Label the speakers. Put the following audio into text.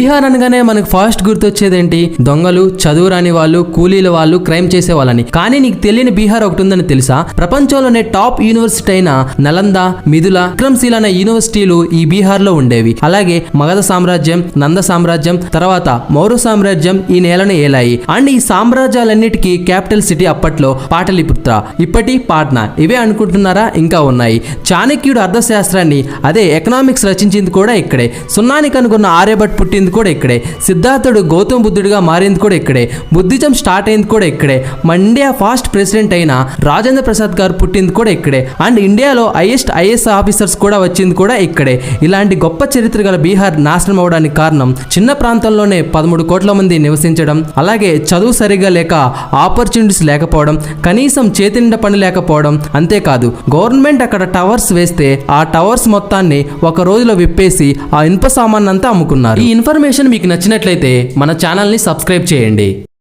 Speaker 1: బీహార్ అనగానే మనకు ఫస్ట్ గుర్తొచ్చేదేంటి? దొంగలు చదువు రాని వాళ్ళు కూలీల వాళ్ళు క్రైమ్ చేసే వాళ్ళని కానీ నీకు తెలియని బీహార్ ఒకటి ఉందని తెలుసా? ప్రపంచంలోనే టాప్ యూనివర్సిటీ అయిన నలంద మిథుల విక్రమ్శీల అనే యూనివర్సిటీలు ఈ బీహార్లో ఉండేవి. అలాగే మగధ సామ్రాజ్యం నంద సామ్రాజ్యం తర్వాత మౌర్య సామ్రాజ్యం ఈ నేలను ఏలాయి. అండ్ ఈ సామ్రాజ్యాలన్నిటికీ క్యాపిటల్ సిటీ అప్పట్లో పాటలిపుత్ర ఇప్పటి పాట్నా. ఇవే అనుకుంటున్నారా? ఇంకా ఉన్నాయి. చాణక్యుడు అర్థశాస్త్రాన్ని అదే ఎకనామిక్స్ రచించింది కూడా ఇక్కడే. సున్నాని అనుకున్న ఆర్యభట్ పుట్టింది కూడా ఇక్కడే. సిద్ధార్థుడు గౌతమ్ బుద్ధుడిగా మారింది కూడా ఇక్కడే. బుద్ధిజం స్టార్ట్ అయింది కూడా ఇక్కడే. మండియా ఫాస్ట్ ప్రెసిడెంట్ అయిన రాజేంద్ర ప్రసాద్ గారు పుట్టింది కూడా ఇక్కడే. అండ్ ఇండియాలో హైయెస్ట్ ఐఎస్ ఆఫీసర్స్ కూడా వచ్చింది కూడా ఇక్కడే. ఇలాంటి గొప్ప చరిత్ర గల బీహార్ నాశనం అవడానికి కారణం చిన్న ప్రాంతంలోనే పదమూడు కోట్ల మంది నివసించడం అలాగే చదువు సరిగా లేక ఆపర్చునిటీస్ లేకపోవడం కనీసం చేతి నిండా పని లేకపోవడం అంతేకాదు. గవర్నమెంట్ అక్కడ టవర్స్ వేస్తే ఆ టవర్స్ మొత్తాన్ని ఒక రోజులో విప్పేసి ఆ ఇనుప సామాన్ అంతా అమ్ముకున్నారు. ఈ ఇన్ఫర్మేషన్ మీకు నచ్చినట్లయితే మన ఛానల్ని సబ్స్క్రైబ్ చేయండి.